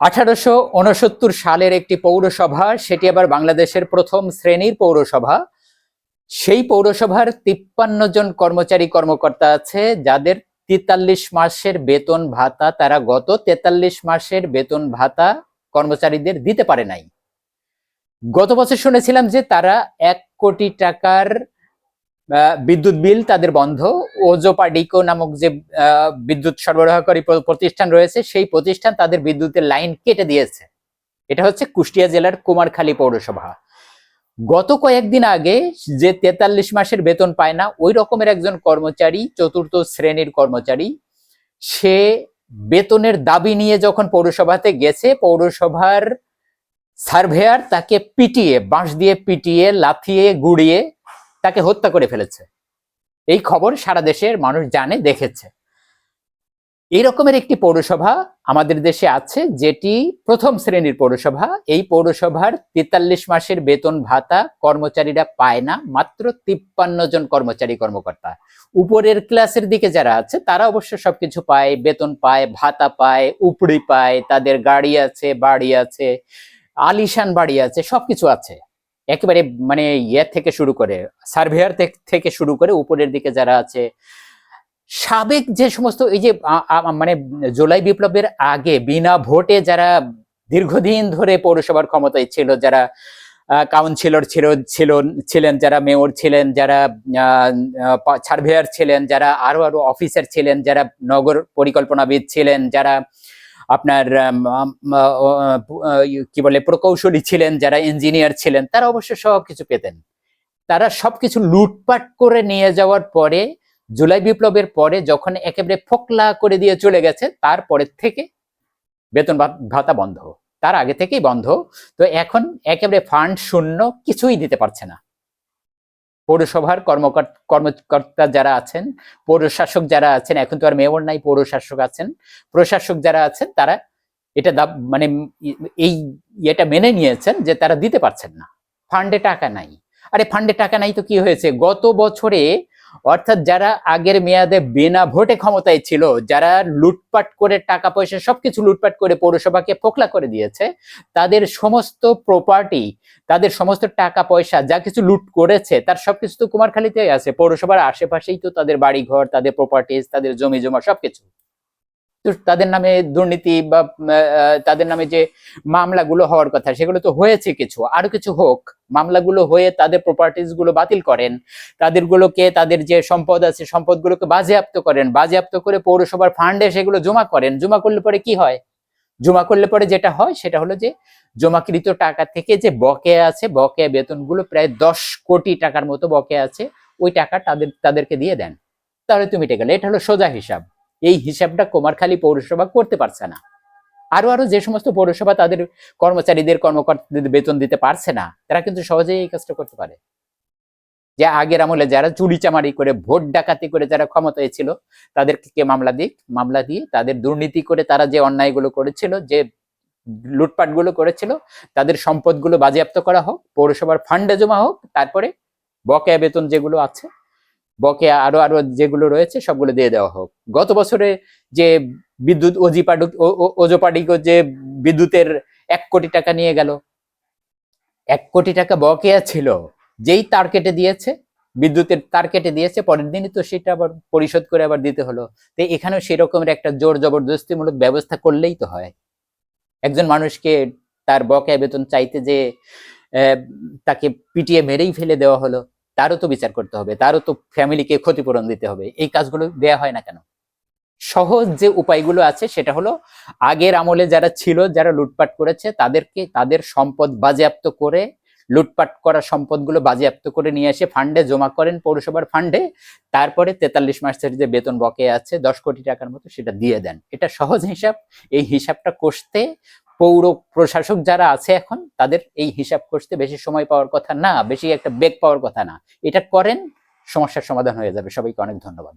আঠারোশো উনসত্তর সালের একটি পৌরসভা, সেটি আবার বাংলাদেশের প্রথম শ্রেণির পৌরসভা। সেই পৌরসভার তিপ্পান্ন জন কর্মচারী কর্মকর্তা আছে, যাদের তেতাল্লিশ মাসের বেতন ভাতা তারা গত তেতাল্লিশ মাসের বেতন ভাতা কর্মচারীদের দিতে পারে নাই। গত বছর শুনেছিলাম যে তারা এক কোটি টাকার বিদ্যুৎ বিল তাদের বন্ধ। ওজোপাডিকো নামক যে বিদ্যুৎ সরবরাহকারী প্রতিষ্ঠান রয়েছে, সেই প্রতিষ্ঠান তাদের বিদ্যুতের লাইন কেটে দিয়েছে। এটা হচ্ছে কুষ্টিয়া জেলার কুমারখালী পৌরসভা। গত কয়েকদিন আগে যে তেতাল্লিশ মাসের বেতন পায় না, ওই রকমের একজন কর্মচারী, চতুর্থ শ্রেণির কর্মচারী, সে বেতনের দাবি নিয়ে যখন পৌরসভাতে গেছে, পৌরসভার সার্ভেয়ার তাকে পিটিয়ে, বাঁশ দিয়ে পিটিয়ে, লাথিয়ে, গুড়িয়ে তাকে হত্যা করে ফেলেছে। এই খবর সারা দেশের মানুষ জানে, দেখেছে। এই রকমের একটি পৌরসভা আমাদের দেশে আছে, যেটি প্রথম শ্রেণির পৌরসভা। এই পৌরসভার তেতাল্লিশ মাসের বেতন ভাতা কর্মচারীরা পায় না, মাত্র তিপ্পান্ন জন কর্মচারী কর্মকর্তা। উপরের ক্লাসের দিকে যারা আছে, তারা অবশ্য সবকিছু পায়, বেতন পায়, ভাতা পায়, উপরি পায়, তাদের গাড়ি আছে, বাড়ি আছে, আলিশান বাড়ি আছে, সবকিছু আছে। একেবারে মানে ইয়ে থেকে শুরু করে, সার্ভেয়ার থেকে শুরু করে উপরের দিকে যারা আছে, সাবেক যে সমস্ত এই যে মানে জুলাই বিপ্লবের আগে বিনা ভোটে যারা দীর্ঘদিন ধরে পৌরসভার ক্ষমতায় ছিল, যারা কাউন্সিলর ছিল ছিল, ছিলেন, যারা মেয়র ছিলেন, যারা সার্ভেয়ার ছিলেন, যারা আরও আরও অফিসার ছিলেন, যারা নগর পরিকল্পনাবিদ ছিলেন, যারা আপনার কি বলে, প্রকৌশলী ছিলেন, যারা ইঞ্জিনিয়ার ছিলেন, তারা অবশ্য সবকিছু পেতেন। তারা সবকিছু লুটপাট করে নিয়ে যাওয়ার পরে, জুলাই বিপ্লবের পরে যখন একেবারে ফোকলা করে দিয়ে চলে গেছে তারপরের থেকে বেতন ভাতা বন্ধ। তার আগে থেকেই বন্ধ। তো এখন একেবারে ফান্ড শূন্য কিছুই দিতে পারছে না। পৌরসভার কর্মকর্তা কর্মকর্তা যারা আছেন, পৌরশাসক যারা আছেন, এখন তো আর মেয়র নাই, পৌরশাসক আছেন, প্রশাসক যারা আছেন, তারা এটা মানে এই এটা মেনে নিয়েছেন যে তারা দিতে পারছেন না। ফান্ডে টাকা নাই। আরে ফান্ডে টাকা নাই তো কি হয়েছে? গত বছরে অর্থাৎ যারা আগের মেয়াদে বিনা ভোটে ক্ষমতায় ছিল, যারা লুটপাট করে টাকা পয়সা সবকিছু লুটপাট করে পৌরসভাকে ফোকলা করে দিয়েছে, তাদের সমস্ত প্রপার্টি তাদের সমস্ত টাকা পয়সা, যা কিছু লুট করেছে, তার সবকিছু তো কুমারখালীতেই আছে। পৌরসভার আশেপাশেই তো তাদের বাড়ি ঘর তাদের প্রপার্টিজ তাদের জমি জমা সবকিছু। তো তাদের নামে দুর্নীতি বা তাদের নামে যে মামলাগুলো হওয়ার কথা, সেগুলো তো হয়েছে কিছু। আরও কিছু হোক, মামলাগুলো হয়ে তাদের প্রপার্টিজগুলো বাতিল করেন। তাদের গুলোকে তাদের যে সম্পদ আছে, সম্পদগুলোকে বাজেয়াপ্ত করেন। বাজেয়াপ্ত করে পৌরসভার ফান্ডে সেগুলো জমা করেন। জমা করলে পরে কি হয়? জমা করলে পরে যেটা হয়, সেটা হলো যে জমাকৃত টাকা থেকে যে বকেয়া আছে, বকেয়া বেতনগুলো প্রায় দশ কোটি টাকার মতো বকেয়া আছে, ওই টাকা তাদের, তাদেরকে দিয়ে দেন। তাহলে তুমি মিটে গেলে। এটা হলো সোজা হিসাব। এই হিসাবটা কুমারখালী পৌরসভা করতে পারছে না। আরও আরও যে সমস্ত পৌরসভা তাদের কর্মচারীদের, কর্মকর্তাদের বেতন দিতে পারছে না, তারা কিন্তু সহজেই এই কাজটা করতে পারে। যে আগের আমলে যারা চুরি চামারি করে, ভোট ডাকাতি করে যারা ক্ষমতায় ছিল, তাদেরকে মামলা দিক? মামলা দিয়ে তাদের দুর্নীতি করে তারা যে অন্যায়গুলো করেছিল, যে লুটপাটগুলো করেছিল, তাদের সম্পদগুলো বাজেয়াপ্ত করা হোক, পৌরসভার ফান্ডে জমা হোক, তারপরে বকেয়া বেতন যেগুলো আছে বকেয়া আরও আরও যেগুলো রয়েছে সবগুলো দিয়ে দেওয়া হোক। গত বছরে যে বিদ্যুৎ ও- ও- যে বিদ্যুতের এক কোটি টাকা নিয়ে গেল, এক কোটি টাকা বকেয়া ছিল, যেই তার কেটে দিয়েছে, বিদ্যুতের তার কেটে দিয়েছে, পরের দিনই তো সেটা আবার পরিশোধ করে আবার দিতে হলো। তো এখানেও সেরকমের একটা জোর জবরদস্তিমূলক ব্যবস্থা করলেই তো হয়। একজন মানুষকে তার বকেয়া বেতন চাইতে যে তাকে পিটিয়ে মেরেই ফেলে দেওয়া হলো। তারও তো বিচার করতে হবে, তারও তো ফ্যামিলিকে ক্ষতিপূরণ দিতে হবে, এই কাজগুলো দেয়া হয় না কেন? সহজ যে উপায়গুলো আছে সেটা হলো, আগের আমলে যারা ছিল, যারা লুটপাট করেছে, তাদেরকে তাদের সম্পদ বাজেয়াপ্ত করে, লুটপাট করা সম্পদগুলো বাজেয়াপ্ত করে নিয়ে এসে ফান্ডে জমা করেন পৌরসভার ফান্ডে তারপরে তেতাল্লিশ মাসের যে বেতন বকে আছে, দশ কোটি টাকার মতো সেটা দিয়ে দেন। এটা সহজ হিসাব, এই হিসাবটা কষতে পৌর প্রশাসক যারা আছে এখন তাদের এই হিসাব করতে বেশি সময় পাওয়ার কথা না, বেশি একটা বেগ পাওয়ার কথা না। এটা করেন, সমস্যার সমাধান হয়ে যাবে। সবাইকে অনেক ধন্যবাদ।